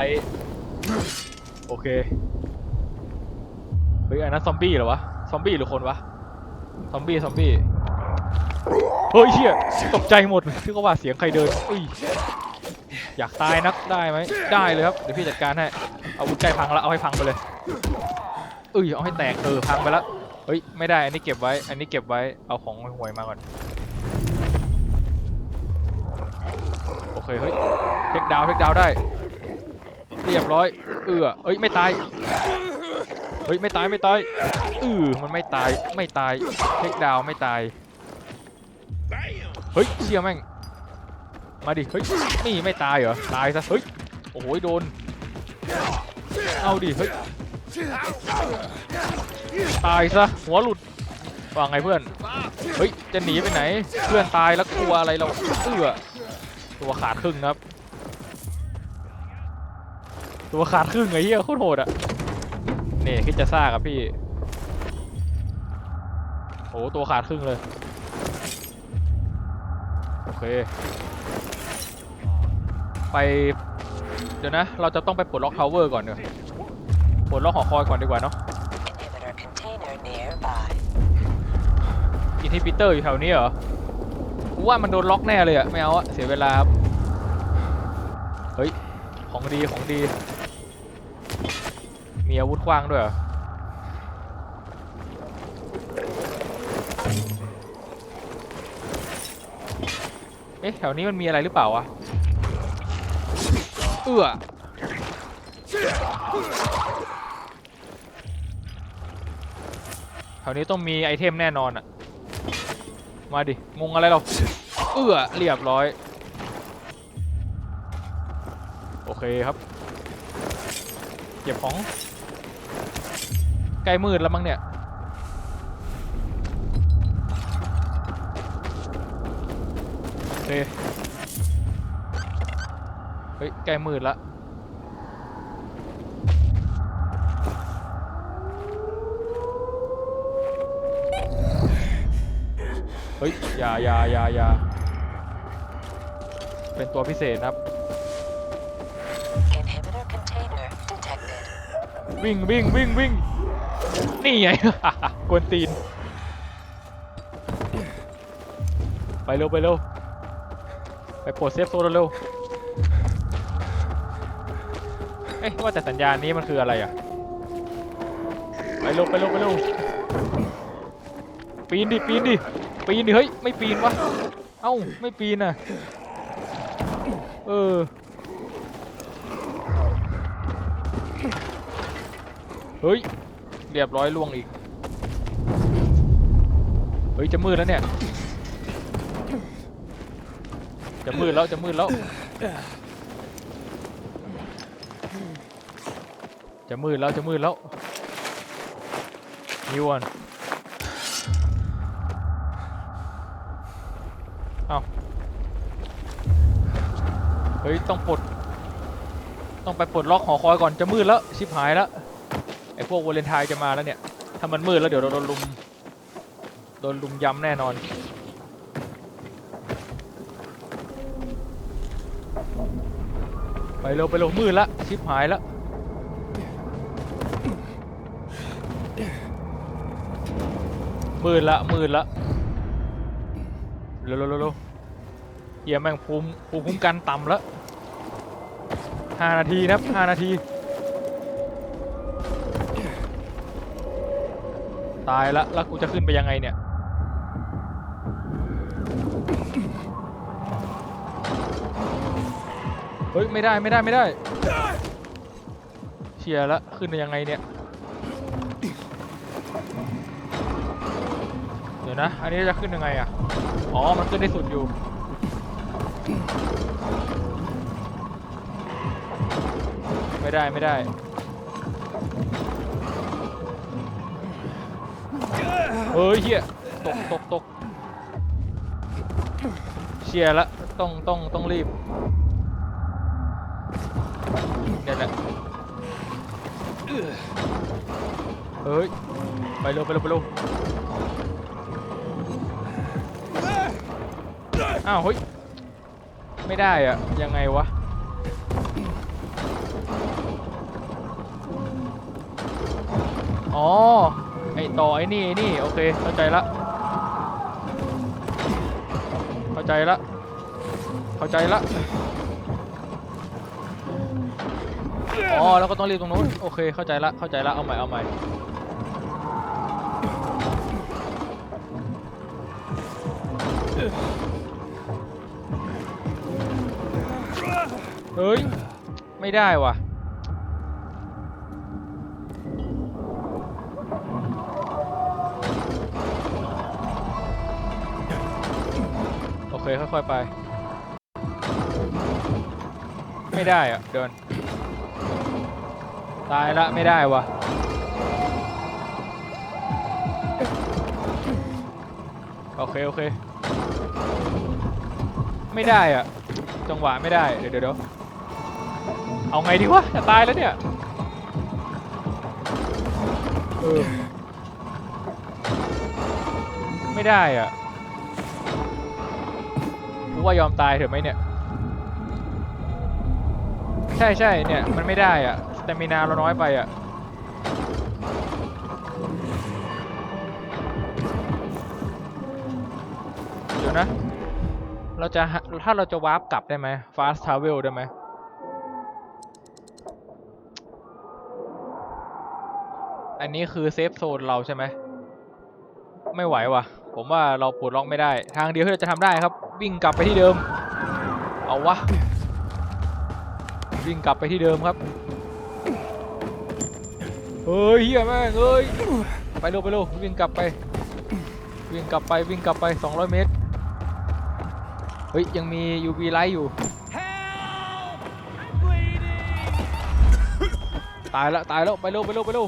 ไอโอเค เฮ้ยอันนั้นซอมบี้เหรอวะ ซอมบี้หรือคนวะ ซอมบี้ ซอมบี้ เฮ้ยเชี่ยตกใจหมดที่เขาว่าเสียงใครเดินอุ้ยอยากตายนักได้ไหม ได้เลยครับ เดี๋ยวพี่จัดการให้ เอาวุธใกล้พังแล้ว เอาให้พังไปเลยเอ้ย เอาให้แตกเออพังไปแล้ว เฮ้ย ไม่ได้ อันนี้เก็บไว้ อันนี้เก็บไว้ เอาของห่วยมาก่อน โอเค เฮ้ยเทคดาวเทคดาวได้ เรียบร้อย เออเอ้ยไม่ตาย เฮ้ยไม่ตายไม่ตายเออมันไม่ตายไม่ตายเทคดาวไม่ตาย เฮ้ยเชี่ยแม่ง มาดิ เฮ้ยนี่ไม่ตายเหรอ ตายซะ เฮ้ย โอ้โหโดน เอาดิ เฮ้ย ตายซะ หัวหลุดว่าไงเพื่อน เฮ้ย จะหนีไปไหน เพื่อนตายแล้วกลัวอะไรเราเอือตัวขาดครึ่งครับ ตัวขาดครึ่งไอ้เหี้ยโคตรโหดอะนี่คิดจะซ่ากับพี่โอ้ตัวขาดครึ่งเลย โอเค ไป เดี๋ยวนะ เราจะต้องไปปลดล็อกทาวเวอร์ก่อนเดี๋ยวปลดล็อกหอคอยก่อนดีกว่าเนาะอินฮิบิเตอร์อยู่แถวนี้เหรอกูว่ามันโดนล็อกแน่เลยอะไม่เอาอะเสียเวลาครับ เฮ้ย ของดีของดี มีอาวุธกว้างด้วยเหรอเอ๊ะแถวนี้มันมีอะไรหรือเปล่าวะ เอื้อแถวนี้ต้องมีไอเทมแน่นอนอะมาดิ งงอะไรเรา เอื้อเรียบร้อย โอเคครับ เก็บของ ใกล้มืดแล้วมั้งเนี่ย โอเค เฮ้ย ใกล้มืดละเฮ้ยอย่าอย่าอย่าอย่าเป็นตัวพิเศษนะครับ Inhibitor container detected. วิ่งวิ่งวิ่งวิ่ง นี่ไง กวนตีน ไปเร็วไปเร็ว ไปปลดเซฟโซนเร็วเอ๊ะว่าแต่สัญญาณนี้มันคืออะไรอะ ไปเร็วไปเร็วไปเร็ว ปีนดิปีนดิปีนดิเฮ้ยไม่ปีนวะ เอ้าไม่ปีนอะ เออเฮ้ย เรียบร้อยล่วงอีก เฮ้ยจะมืดแล้วเนี่ย จะมืดแล้วจะมืดแล้ว จะมืดแล้วจะมืดแล้วนิวันเอาเฮ้ยต้องปลด ต้องไปปลดล็อกหอคอยก่อนจะมืดแล้วชิบหายแล้ว อ้พวกวาเลนไทน์จะมาแล้วเนี่ย ถ้ามันมืดแล้วเดี๋ยวโดนลุม โดนลุมย้ำแน่นอนไปเร็วไปเร็วมืดละชิบหายละมืดละมืดละเร็วเร็วเร็วเร็วเหี้ยแม่งภูมิภูมิคุ้มกันต่ำล้วห้านาทีนะครับห้านาที ตายละแล้วกูจะขึ้นไปยังไงเนี่ย เฮ้ย ไม่ได้ไม่ได้ไม่ได้ เชียร์ละขึ้นไปยังไงเนี่ย เดี๋ยวนะ อันนี้จะขึ้นยังไงอะ อ๋อ มันขึ้นได้สุดอยู่ไม่ได้ไม่ได้ เฮ้ยเฮียตกตกตกเชียร์ละต้องต้องต้องรีบเนี่ยแหละเฮ้ยไปเร็วไปเร็วไปเร็วอ้าวเฮ้ยไม่ได้อะยังไงวะอ๋อ ต่อไอ้นี่ไอ้นี่โอเคเข้าใจละเข้าใจละเข้าใจละอ๋อแล้วก็ต้องรีบตรงนู้นโอเคเข้าใจละเข้าใจละเอาใหม่เอาใหม่เฮ้ยไม่ได้ว่ะ ค่อยๆไป ไม่ได้อะเดิน ตายละไม่ได้วะโอเค โอเค ไม่ได้อะจังหวะไม่ได้ เดี๋ยวเดี๋ยวเอาไงดีวะจะตายแล้วเนี่ยเออไม่ได้อะ กูว่ายอมตายเถอะไหมเนี่ย ใช่ใช่เนี่ย มันไม่ได้อะแต่มีนาเราน้อยไปอะเดี๋ยวนะ เราจะถ้าเราจะวาร์ปกลับได้ไหม fast travel ได้ไหมอันนี้คือเซฟโซนเราใช่ไหม ไม่ไหวว่ะ ผมว่าเราปลดล็อกไม่ได้ ทางเดียวที่เราจะทำได้ครับ วิ่งกลับไปที่เดิม เอาวะ วิ่งกลับไปที่เดิมครับ เฮ้ยเฮียแม่งเอ้ย ไปเร็วไปเร็ววิ่งกลับไป วิ่งกลับไปวิ่งกลับไป 200 เมตร เฮ้ย ยังมี UV ไลท์อยู่ ตายแล้วตายแล้วไปเร็วไปเร็วไปเร็ว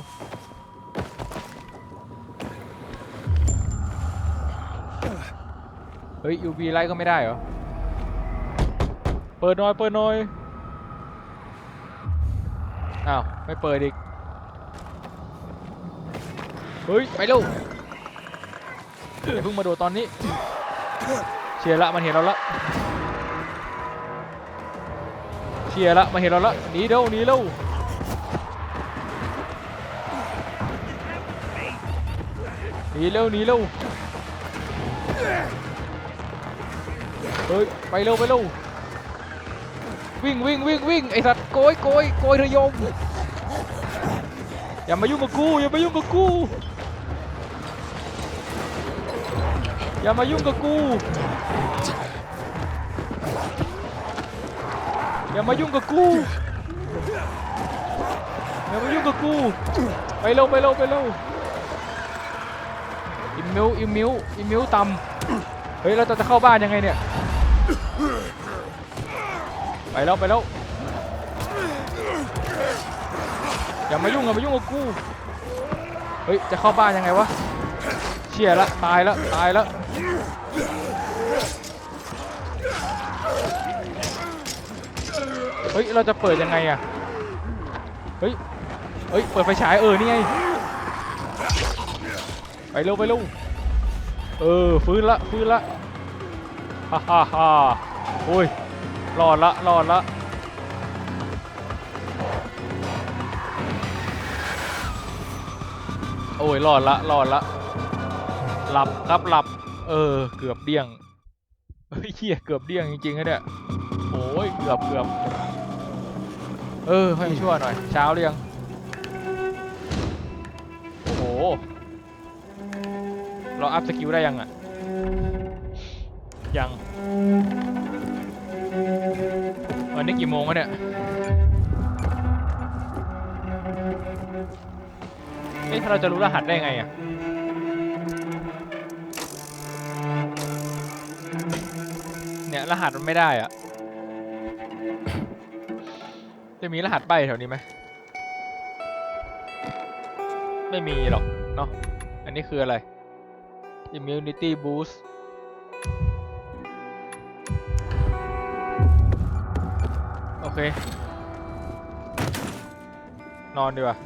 เฮ้ย UV ไลท์ก็ไม่ได้เหรอ เปิดหน่อยเปิดหน่อยอ้าวไม่เปิดอีก เฮ้ยไปเร็วเพิ่งมาโดดตอนนี้ เชียร์ละมันเห็นเราละเชียร์ละมันเห็นเราละหนีเร็วหนีเร็วหนีเร็วหนีเร็ว ฮ้ยไปเร็วไปเร็ววิ่งวิ่งวิ่งวิ่งไอสัตว์โกยโกยโกยเธอยมอย่ามายุ่งกับกูอย่ามายุ่งกับกูอย่ามายุ่งกับกูอย่ามายุ่งกับกูอย่ามายุ่งกับกูไปเร็วไปเร็วไปเร็วอิมมิวอิมมิวอิมมิวต่ำเฮ้ยเราจะจะเข้าบ้านยังไงเนี่ย ไปแล้วไปแล้วอย่ามายุ่งอย่ามายุ่งกับกูเฮ้ยจะเข้าบ้านยังไงวะเชี่ยละตายละตายละเฮ้ยเราจะเปิดยังไงอะเฮ้ยเฮ้ยเปิดไฟฉายเออนี่ไงไปเร็วไปเร็วเออฟื้นละฟื้นละฮ่าฮ่าฮ่าโอ้ย รอดละรอดละโอ้ยรอดละรอดละหลับครับหลับ เออ เกือบเดี้ยงเฮ้ยเฮียเกือบเดี้ยงจริงๆนะเนี่ยโอ้ยเกือบเกือบเออให้ชั่วหน่อย เช้าหรือยังโอ้โห เราอัพสกิลได้ยังอะ ยัง วันนี้กี่โมงวะเนี่ย เอ๊ะถ้าเราจะรู้รหัสได้ไงอะเนี่ยรหัสมันไม่ได้อะ จะมีรหัสใบแถวนี้ไหม ไม่มีหรอกเนาะ อันนี้คืออะไร immunity boost เค นอนดีกว่า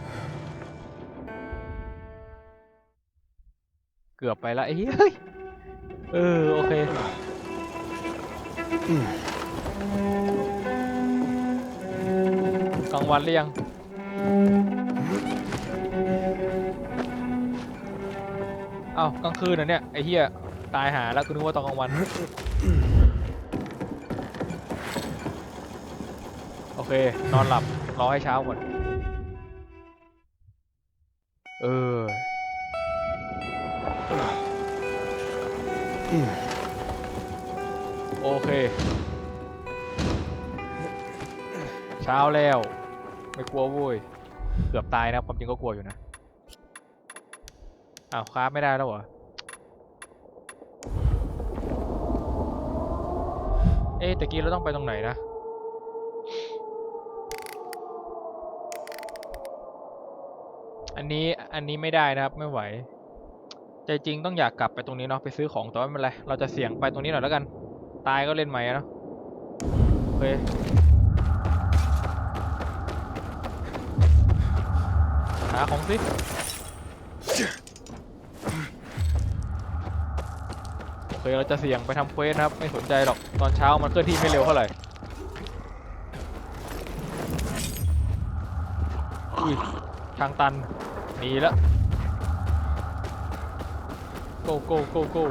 เกือบไปละเฮ้ย เออ โอเคกลางวันหรือยังเอ้ากลางคืนนะเนี่ย ไอ้เหี้ย ตายหาแล้วกูนึกว่าตอนกลางวัน เค นอนหลับ รอให้เช้าก่อน เออโอเค เช้าแล้ว ไม่กลัวโว้ย เกือบตายนะ ความจริงก็กลัวอยู่นะ อ้าวคราฟไม่ได้แล้วเหรอ เอ๊ะตะกี้เราต้องไปตรงไหนนะ นนี้อันนี้ไม่ได้นะครับไม่ไหว ใจจริงต้องอยากกลับไปตรงนี้เนาะไปซื้อของแต่ว่าไม่เป็นไรเราจะเสี่ยงไปตรงนี้หน่อยแล้วกัน ตายก็เล่นใหม่อะเนาะโอเคหาของสิโอเคเราจะเสี่ยงไปทำเควสนะครับ ไม่สนใจหรอกตอนเช้ามันเคลื่อนที่ไม่เร็วเท่าไหร่อุ้ยทางตัน หนีแล้ว go go go go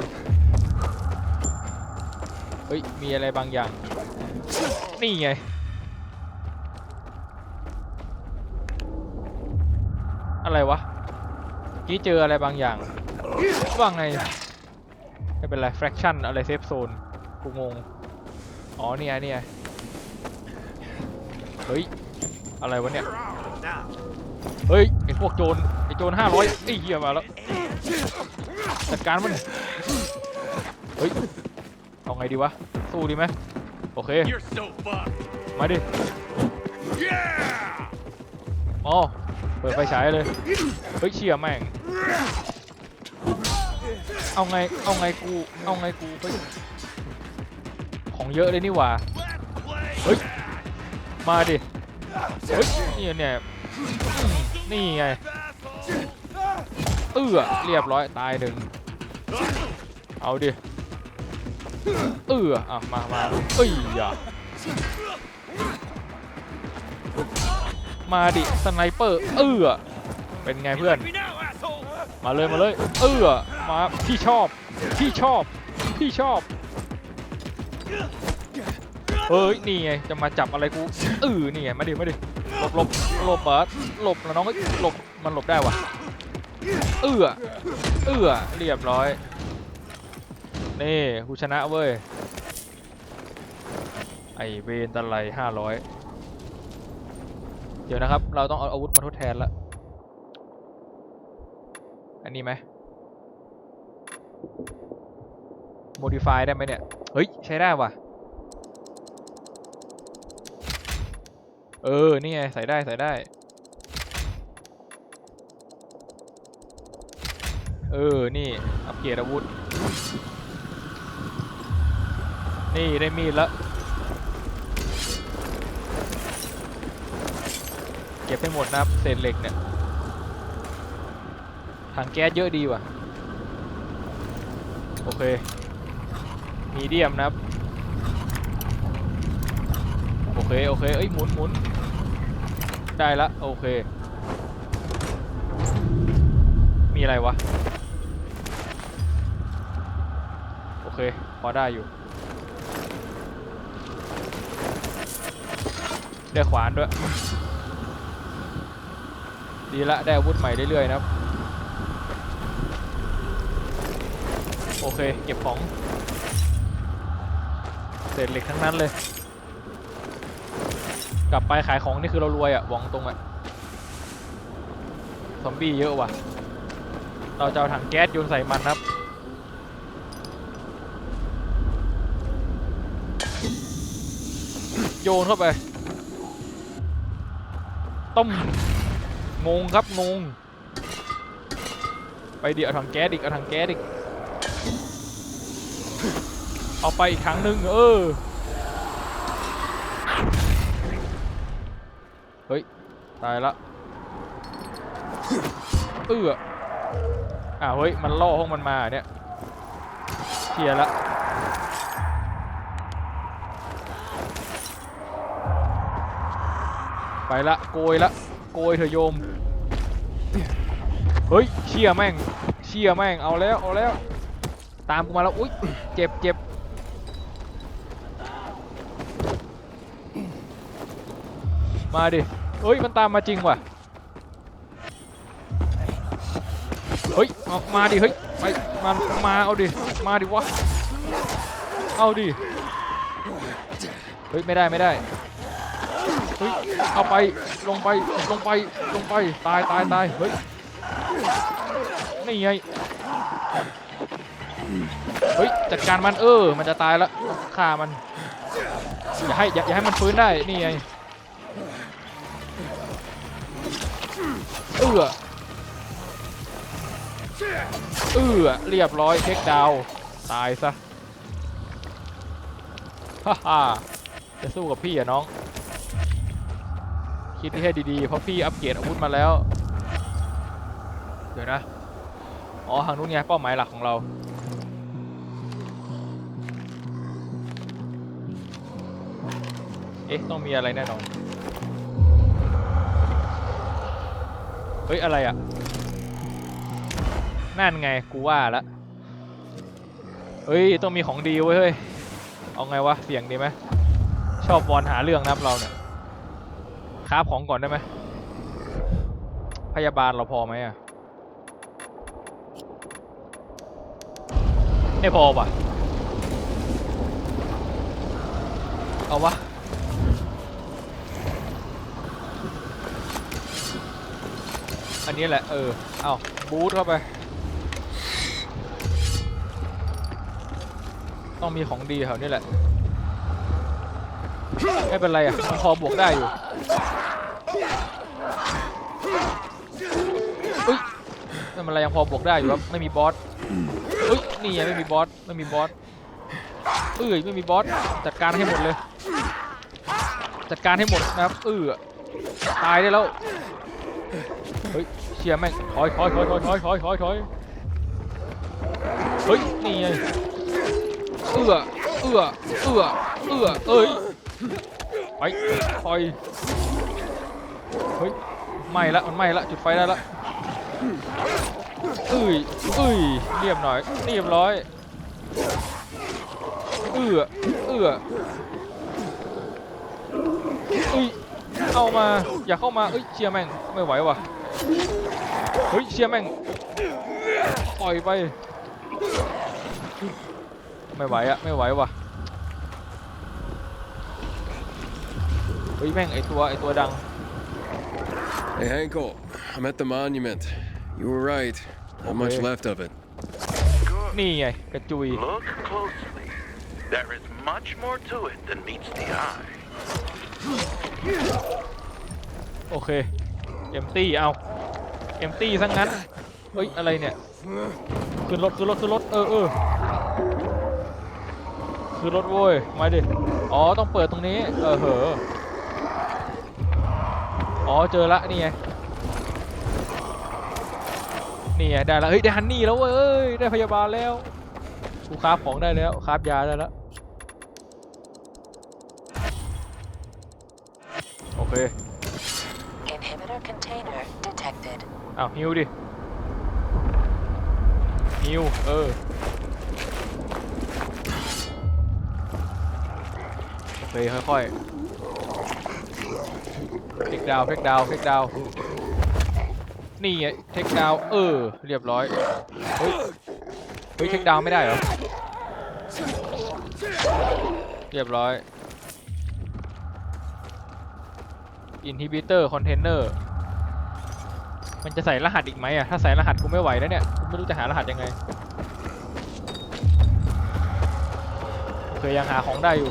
เฮ้ย มีอะไรบางอย่าง นี่ไง อะไรวะกี้เจออะไรบางอย่างว่าไงไม่เป็นไร fraction อะไร safe zone กูงง อ๋อเนี่ยเนี่ยเฮ้ย อะไรวะเนี่ย เฮ้ยไอพวกโจรไอโจรห้าร้อยไอเหี้ยมาแล้วจัดการมันเฮ้ยเอาไงดีวะสู้ดีไหมโอเค You're so fucked. มาดิ Yeah! อ๋อเปิดไฟฉายเลยเฮ้ยเชี่ยแม่งเอาไงเอาไงกูเอาไงกูเฮ้ยของเยอะเลยนี่หว่า Let's play. เฮ้ยมาดิเฮ้ยนี่เนี่ยอืม นี่ไง เอื้อเรียบร้อยตายหนึ่ง เอาดิ เอื้ออะมามาเอ้ยอย่ามาดิสไนเปอร์เอื้อเป็นไงเพื่อน มาเลยมาเลย เอื้อมาพี่ชอบพี่ชอบพี่ชอบเฮ้ยนี่ไงจะมาจับอะไรกูเออนี่ไงมาดิมาดิหลบหลบ หลบเหรอหลบแล้วน้องก็หลบมันหลบได้วะเอื้อเอื้อเรียบร้อยนี่กูชนะเว้ยไอเวนตะไลห้าร้อยเดี๋ยวนะครับ เราต้องเอาอาวุธมาทดแทนละอันนี้ไหม modify ได้ไหมเนี่ย เฮ้ย ใช้ได้ว่ะ เออ นี่ไง ใส่ได้ ใส่ได้ เออ นี่ อัปเกรดอาวุธ นี่ได้มีดแล้วเก็บให้หมดนะครับ เศษเหล็กเนี่ย ถังแก๊สเยอะดีว่ะ โอเค มีเดียมนะครับโอเค โอเค เอ้ย หมุนหมุน ได้ละโอเค มีอะไรวะ โอเค พอได้อยู่ ได้ขวานด้วย ดีละ ได้อาวุธใหม่เรื่อยๆนะครับ โอเค เก็บของ เศษเหล็กทั้งนั้นเลย ลับไปขายของนี่คือเรารวยอะ่ะหวองตรงอะ่ะซอมบี้เยอะว่ะ เราจะเอาถังแก๊สโยนใส่มันครับโยนเข้าไป ต้ม งงครับงง ไปเดี๋ยวถังแก๊สอีกเอาถังแก๊สอีก เอาไปอีกครั้งหนึ่งเออ ตายละเอื้ออ่าเฮ้ย มันล่อห้องมันมาเนี่ยเชียร์ละไปละโกยละโกยเถอะโยม เฮ้ยเชี่ยแม่งเชี่ยแม่งเอาแล้วเอาแล้ว ตามกูมาแล้วอุ้ยเจ็บเจ็บมาดิ เฮ้ยมันตามมาจริงว่ะเฮ้ยเอามาดิเฮ้ยไปมามาเอาดิมาดิวะเอาดิเฮ้ยไม่ได้ไม่ได้เฮ้ยเอาไปลงไปลงไปลงไปตายตายตายเฮ้ยนี่ไงเฮ้ยจัดการมันเออมันจะตายแล้วฆ่ามันอย่าให้อย่าให้มันฟื้นได้นี่ไง เอือเอือเรียบร้อยเทคดาวตายซะฮ่าฮ่าจะสู้กับพี่อะน้อง คิดให้ดีๆ เพราะพี่อัปเกรดอาวุธมาแล้ว เดี๋ยวนะ อ๋อทางนู้นไงเป้าหมายหลักของเราเอ๊ะ ต้องมีอะไรแน่นอน เฮ้ย อะไรอะ นั่นไง กูว่าละเฮ้ย ต้องมีของดีเว้ยเฮ้ยเอาไงวะ เสี่ยงดีไหม ชอบบอลหาเรื่องนะครับเราเนี่ยคราบของก่อนได้ไหม พยาบาลเราพอไหมอะ ไม่พอว่ะ เอาวะ อันนี้แหละ เออ เอาบูทเข้าไป ต้องมีของดีแถวนี้แหละ ไม่เป็นไรอะมันพอบวกได้อยู่อุ้ยไม่เป็นไรยังพอบวกได้อยู่ครับ ไม่มีบอสอุ้ย นี่ไงไม่มีบอส ไม่มีบอสเอ้ยไม่มีบอส จัดการให้หมดเลย จัดการให้หมดนะครับเออตายได้แล้ว เฮ้ยเชียร์แม่งถอยถอยถอยถอยถอยถอยถอยถอยเฮ้ยนี่ไงเอื้อเอื้อเอื้อเอื้อเอ้ยไปถอยเฮ้ยไหม้ละมันไหม้ละจุดไฟได้ละเอ้ยเอ้ยเรียบหน่อยเรียบร้อยเอื้อเอื้อเอ้ยเอามาอย่าเข้ามาเอ้ยเชียร์แม่งไม่ไหวว่ะ เฮ้ยเชียร์แม่งปล่อยไปไม่ไหวอะไม่ไหวว่ะเฮ้ยแม่งไอตัวไอตัวดัง Hey, Hankel, I'm at the monument. You were right. Not much Okay. left of it. นี่ไงกระจุย Look closely. There is much more to it than meets the eye. โอเค เอ็มตี้เอาเอ็มตี้ซะงั้นเฮ้ยอะไรเนี่ยขึ้นรถขึ้นรถขึ้นรถเออเออขึ้นรถโว้ยมาดิอ๋อต้องเปิดตรงนี้เออเหออ๋อเจอละนี่ไงนี่ไงได้ละเฮ้ยได้ฮันนี่แล้วเว้ยเอ้ยได้พยาบาลแล้วกูคราฟของได้แล้วคราฟยาได้แล้วโอเค Inhibitor container detected. อ้าวฮิวดิฮิวเออโอเคค่อยๆเทคดาวเทคดาวเทคดาวนี่ไงเทคดาวเออ เรียบร้อย เฮ้ยเฮ้ยเทคดาวไม่ได้เหรอ เรียบร้อย อินฮิบิเตอร์คอนเทนเนอร์มันจะใส่รหัสอีกไหมอะ ถ้าใส่รหัสกูไม่ไหวแล้วเนี่ยกูไม่รู้จะหารหัสยังไงเคยังหาของได้อยู่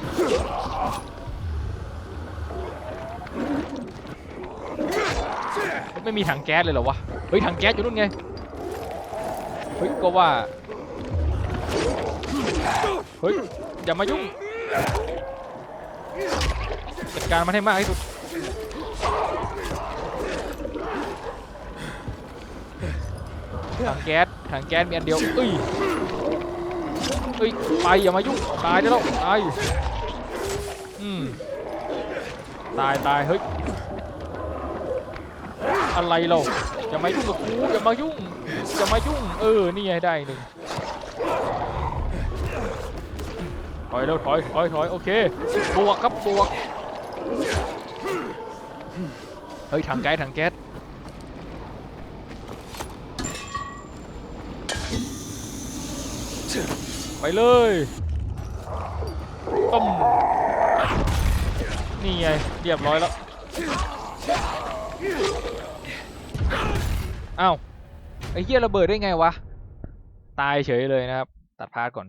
ไม่มีถังแก๊สเลยเหรอวะ เฮ้ยถังแก๊สอยู่นู่นไง เฮ้ยก็ว่า เฮ้ยอย่ามายุ่งจัดการมันให้มากที่สุด ถังแก๊สถังแก๊สมีอันเดียวเอ้ยเอ้ยไปอย่ามายุ่งตายได้แล้วตายอืมตายตายเฮ้ยอะไรเราอย่ามายุ่งกับกูอย่ามายุ่งอย่ามายุ่ง เออนี่ไงได้หนึ่งถอยเร็วถอยถอยถอยโอเคบวกครับบวกเฮ้ยถังแก๊สถังแก๊ส ไปเลยต้มนี่ไงเรียบร้อยแล้วอ้าวไอ้เหี้ยระเบิดได้ไงวะ ตายเฉยเลยนะครับ ตัดพาร์ทก่อน